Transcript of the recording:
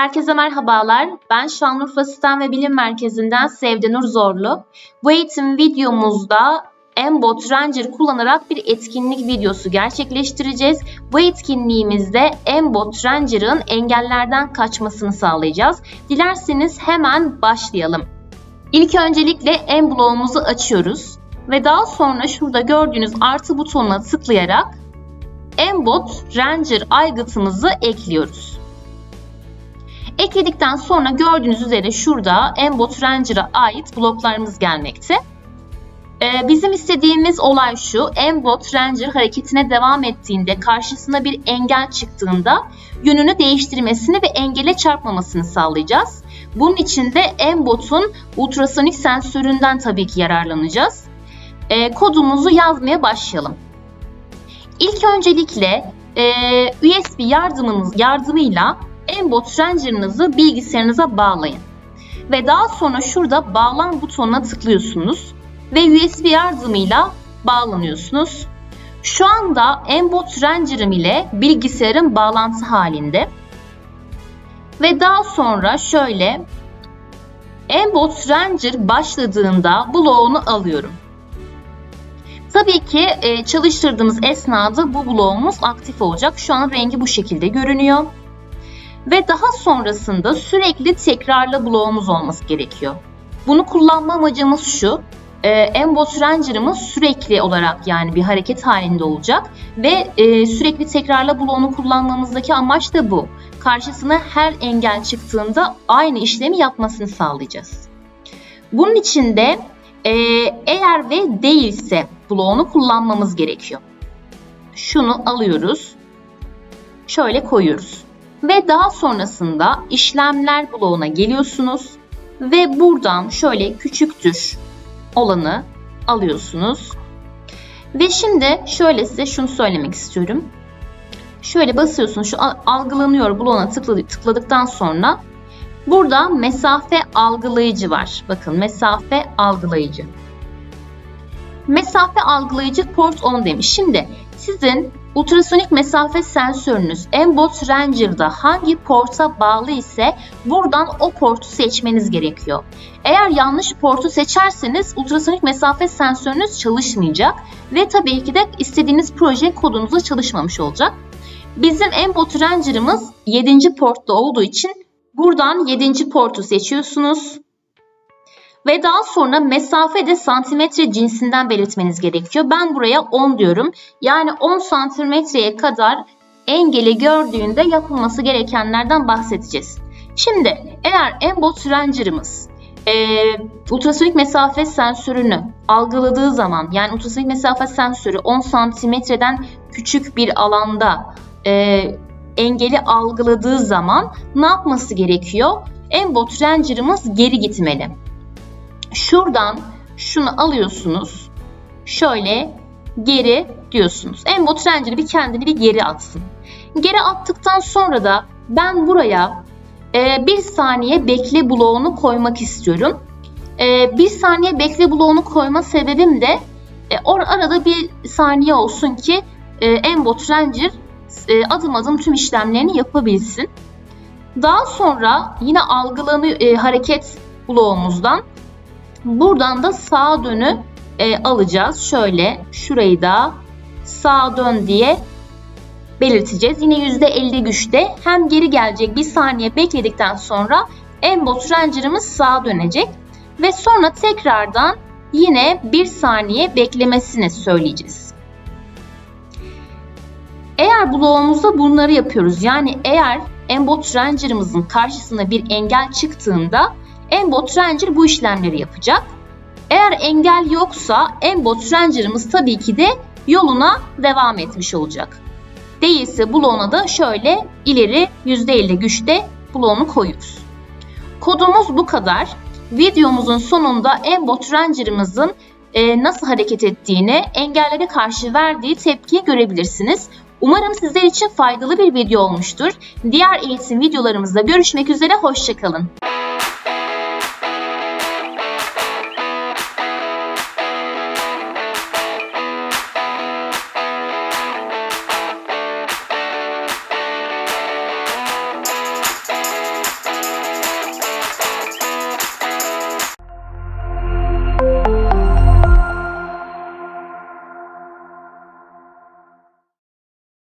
Herkese merhabalar. Ben Şanlıurfa Sistem ve Bilim Merkezi'nden Sevdenur Zorlu. Bu eğitim videomuzda Embot Ranger kullanarak bir etkinlik videosu gerçekleştireceğiz. Bu etkinliğimizde Embot Ranger'ın engellerden kaçmasını sağlayacağız. Dilerseniz hemen başlayalım. İlk öncelikle en bloğumuzu açıyoruz ve daha sonra şurada gördüğünüz artı butonuna tıklayarak Embot Ranger aygıtımızı ekliyoruz. Ekledikten sonra gördüğünüz üzere şurada Embot Ranger'a ait bloklarımız gelmekte. Ee, bizim istediğimiz olay şu, Embot Ranger hareketine devam ettiğinde karşısına bir engel çıktığında yönünü değiştirmesini ve engele çarpmamasını sağlayacağız. Bunun için de Embot'un ultrasonik sensöründen tabii ki yararlanacağız. Ee, kodumuzu yazmaya başlayalım. İlk öncelikle e, USB yardımınız yardımıyla Embot Ranger'ınızı bilgisayarınıza bağlayın. Ve daha sonra şurada bağlan butonuna tıklıyorsunuz ve USB yardımıyla bağlanıyorsunuz. Şu anda Embot Ranger'ım ile bilgisayarın bağlantı halinde. Ve daha sonra şöyle Embot Ranger başladığında bloğunu alıyorum. Tabii ki e, çalıştırdığımız esnada bu bloğumuz aktif olacak. Şu an rengi bu şekilde görünüyor. Ve daha sonrasında sürekli tekrarlı bloğumuz olması gerekiyor. Bunu kullanma amacımız şu. E, Embot Ranger'ımız sürekli olarak yani bir hareket halinde olacak ve e, sürekli tekrarla bloğunu kullanmamızdaki amaç da bu. Karşısına her engel çıktığında aynı işlemi yapmasını sağlayacağız. Bunun için de e, eğer ve değilse bloğunu kullanmamız gerekiyor. Şunu alıyoruz. Şöyle koyuyoruz. Ve daha sonrasında işlemler bloğuna geliyorsunuz ve buradan şöyle küçüktür olanı alıyorsunuz. Ve şimdi şöyle size şunu söylemek istiyorum. Şöyle basıyorsunuz şu algılanıyor bloğuna tıkladıktan sonra burada mesafe algılayıcı var. Bakın mesafe algılayıcı. Mesafe algılayıcı port 10 demiş. Şimdi sizin ultrasonik mesafe sensörünüz Embot Ranger'da hangi porta bağlı ise buradan o portu seçmeniz gerekiyor. Eğer yanlış portu seçerseniz ultrasonik mesafe sensörünüz çalışmayacak ve tabii ki de istediğiniz proje kodunuzda çalışmamış olacak. Bizim Embot Ranger'ımız 7. portta olduğu için buradan 7. portu seçiyorsunuz. Ve daha sonra mesafe de santimetre cinsinden belirtmeniz gerekiyor. Ben buraya 10 diyorum. Yani 10 santimetreye kadar engeli gördüğünde yapılması gerekenlerden bahsedeceğiz. Şimdi eğer Embot Ranger'ımız e, ultrasonik mesafe sensörünü algıladığı zaman yani ultrasonik mesafe sensörü 10 santimetreden küçük bir alanda e, engeli algıladığı zaman ne yapması gerekiyor? Embot Ranger'ımız geri gitmeli. Şuradan şunu alıyorsunuz. Şöyle geri diyorsunuz. Embot Ranger'ı bir kendini bir geri atsın. Geri attıktan sonra da ben buraya e, bir saniye bekle bloğunu koymak istiyorum. E, bir saniye bekle bloğunu koyma sebebim de e, or arada bir saniye olsun ki e, Embot Ranger e, adım adım tüm işlemlerini yapabilsin. Daha sonra yine algılanı e, hareket bloğumuzdan Buradan da sağa dönü e, alacağız. Şöyle şurayı da sağa dön diye belirteceğiz. Yine %50 güçte hem geri gelecek bir saniye bekledikten sonra embot ranger'ımız sağa dönecek. Ve sonra tekrardan yine bir saniye beklemesini söyleyeceğiz. Eğer bloğumuzda bunları yapıyoruz. Yani eğer embot ranger'ımızın karşısına bir engel çıktığında Embot Ranger bu işlemleri yapacak. Eğer engel yoksa Embot Ranger'ımız tabii ki de yoluna devam etmiş olacak. Değilse bloğuna da şöyle ileri %50 güçte bloğunu koyuyoruz. Kodumuz bu kadar. Videomuzun sonunda Embot Ranger'ımızın e, nasıl hareket ettiğini, engellere karşı verdiği tepkiyi görebilirsiniz. Umarım sizler için faydalı bir video olmuştur. Diğer eğitim videolarımızda görüşmek üzere, hoşçakalın.